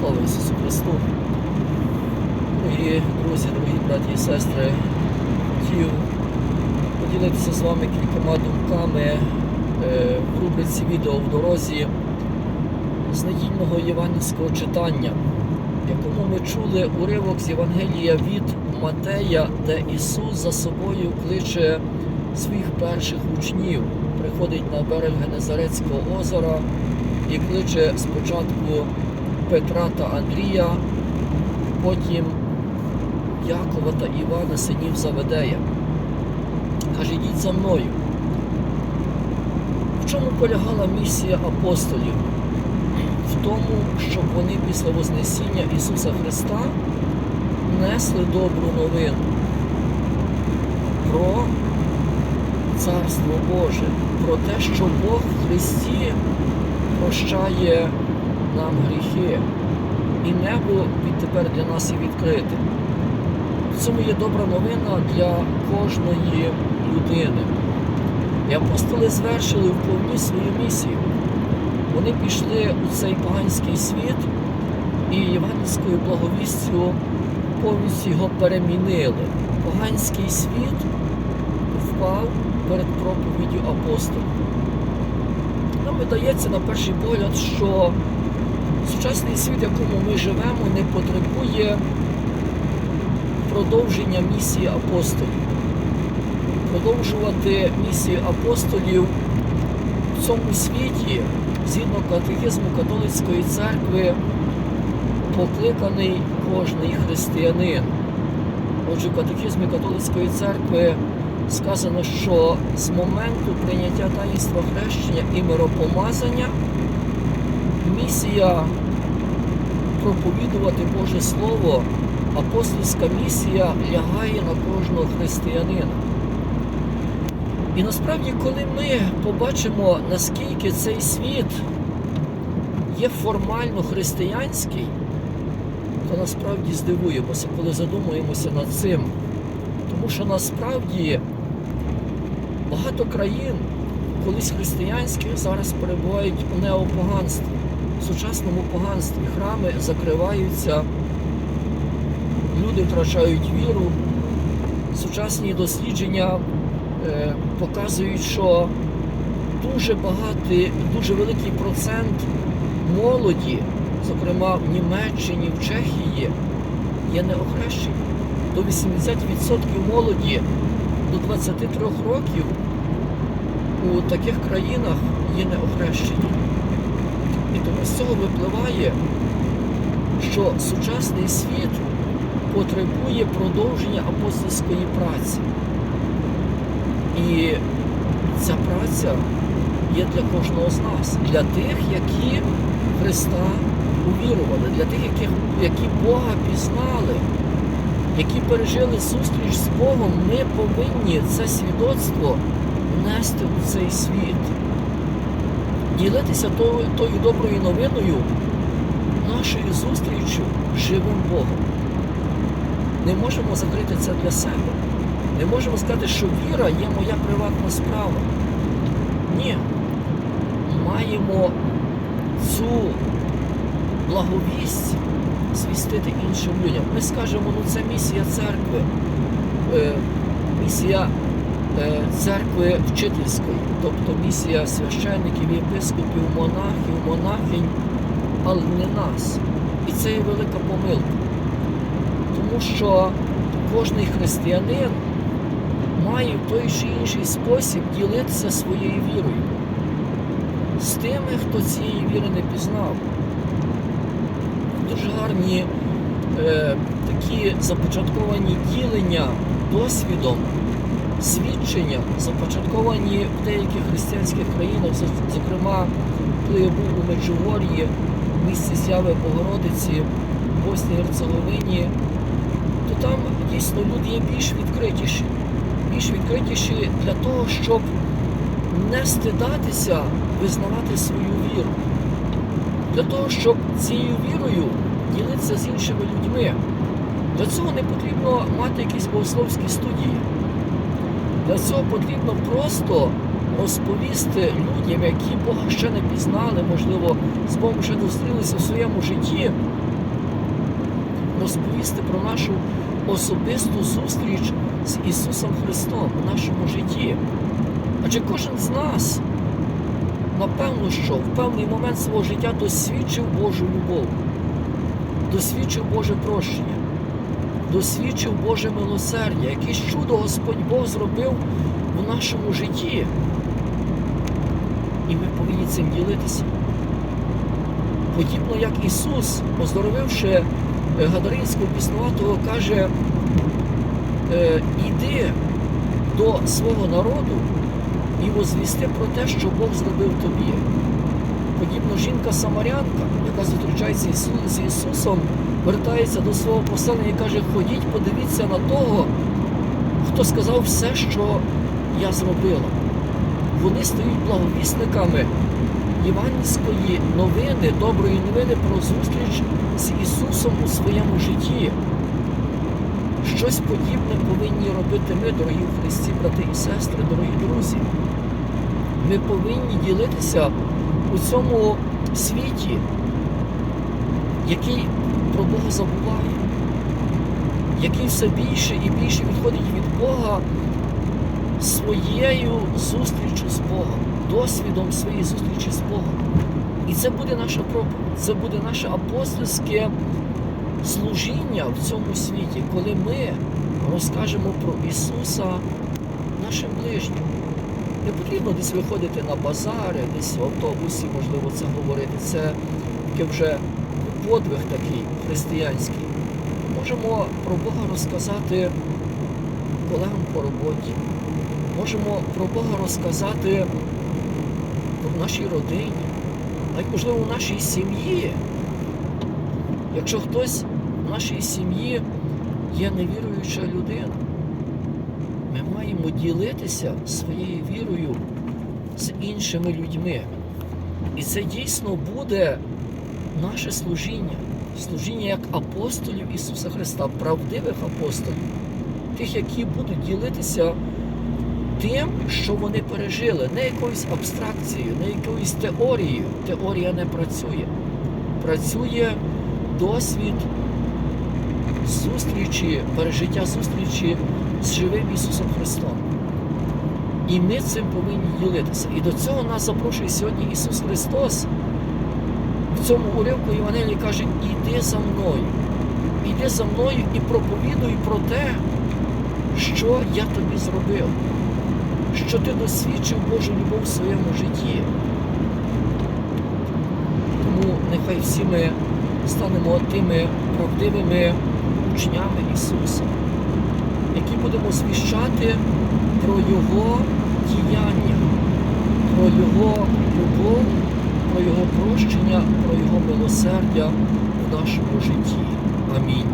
Слава Ісусу Христу! Дорогі друзі, дорогі браті і сестри, хотів поділитися з вами кількома думками е, в рубриці відео в дорозі з недільного євангельського читання, якому ми чули уривок з Євангелія від Матея, де Ісус за собою кличе своїх перших учнів, приходить на берег Генезарецького озера і кличе спочатку Петра та Андрія, потім Якова та Івана, синів Заведея. Каже, йдіть за мною. В чому полягала місія апостолів? В тому, щоб вони після Вознесіння Ісуса Христа несли добру новину про Царство Боже, про те, що Бог в Христі прощає нам гріхи, і небо відтепер для нас і відкрите. В цьому є добра новина для кожної людини. І апостоли звершили вповні свою місію. Вони пішли у цей поганський світ і євангельською благовістю повністю його перемінили. Поганський світ впав перед проповіддю апостолів. Нам видається на перший погляд, що сучасний світ, в якому ми живемо, не потребує продовження місії апостолів. Продовжувати місію апостолів в цьому світі, згідно катехізму католицької церкви, покликаний кожний християнин. Отже, в катехізмі католицької церкви сказано, що з моменту прийняття таїнства хрещення і миропомазання місія проповідувати Боже Слово, апостольська місія лягає на кожного християнина. І насправді, коли ми побачимо, наскільки цей світ є формально християнський, то насправді здивуємося, коли задумуємося над цим. Тому що насправді багато країн, колись християнських, зараз перебувають у неопоганстві, в сучасному поганстві. Храми закриваються, люди втрачають віру. Сучасні дослідження е, показують, що дуже багатий, дуже великий процент молоді, зокрема в Німеччині, в Чехії, є неохрещені. До 80% молоді до 23 років у таких країнах є неохрещені. І тому з цього випливає, що сучасний світ потребує продовження апостольської праці. І ця праця є для кожного з нас, для тих, які Христа увірували, для тих, які, які Бога пізнали, які пережили зустріч з Богом, ми повинні це свідоцтво нести у цей світ, ділитися тою, тою доброю новиною нашою зустрічю живим Богом. Не можемо закрити це для себе. Не можемо сказати, що віра є моя приватна справа. Ні. Маємо цю благовість звістити іншим людям. Ми скажемо, ну це місія церкви, е, місія церкви вчительської, тобто місія священників, єпископів, монахів, монахинь, але не нас. І це є велика помилка. Тому що кожний християнин має в той чи інший спосіб ділитися своєю вірою з тими, хто цієї віри не пізнав. Дуже гарні е, такі започатковані ділення досвідом, свідчення, започатковані в деяких християнських країнах, зокрема, коли я був у Меджугор'ї, в місці зяви Богородиці, в Босній Герцеговині, то там дійсно люди є більш відкритіші. Більш відкритіші для того, щоб не стидатися визнавати свою віру. Для того, щоб цією вірою ділитися з іншими людьми. Для цього не потрібно мати якісь богословські студії. Для цього потрібно просто розповісти людям, які Бога ще не пізнали, можливо, з Богом ще не зустрілися в своєму житті, розповісти про нашу особисту зустріч з Ісусом Христом у нашому житті. Адже кожен з нас, напевно, що в певний момент свого життя досвідчив Божу любов, досвідчив Боже прощення, досвідчив Боже милосердя, якесь чудо Господь Бог зробив у нашому житті. І ми повинні цим ділитися. Подібно як Ісус, оздоровивши е, Гадаринського піснуватого, каже, е, іди до свого народу і возвісти про те, що Бог зробив тобі. Подібно жінка-самарянка, яка зустрічається з Ісусом, вертається до свого поселення і каже, ходіть, подивіться на того, хто сказав все, що я зробила. Вони стають благовісниками євангельської новини, доброї новини про зустріч з Ісусом у своєму житті. Щось подібне повинні робити ми, дорогі в Христі, брати і сестри, дорогі друзі. Ми повинні ділитися у цьому світі, який про Бога забуває, який все більше і більше відходить від Бога своєю зустрічю з Богом, досвідом своєї зустрічі з Богом. І це буде наша проповідь, це буде наше апостольське служіння в цьому світі, коли ми розкажемо про Ісуса нашим ближнім. Не потрібно десь виходити на базари, десь в автобусі, можливо, це говорити. Це таке вже подвиг такий християнський. Можемо про Бога розказати колегам по роботі. Можемо про Бога розказати в нашій родині, навіть можливо в нашій сім'ї. Якщо хтось в нашій сім'ї є невіруюча людина, ми маємо ділитися своєю вірою з іншими людьми. І це дійсно буде наше служіння, служіння як апостолів Ісуса Христа, правдивих апостолів, тих, які будуть ділитися тим, що вони пережили, не якоюсь абстракцією, не якоюсь теорією. Теорія не працює. Працює досвід зустрічі, пережиття зустрічі з живим Ісусом Христом. І ми цим повинні ділитися. І до цього нас запрошує сьогодні Ісус Христос. В цьому уривку Євангелії каже, іди за мною. Іди за мною і проповідуй про те, що я тобі зробив, що ти досвідчив Божу любов в своєму житті. Тому нехай всі ми станемо тими правдивими учнями Ісуса, які будемо звіщати про Його діяння, про Його любов, про Його прощення, про Його милосердя в нашому житті. Амінь.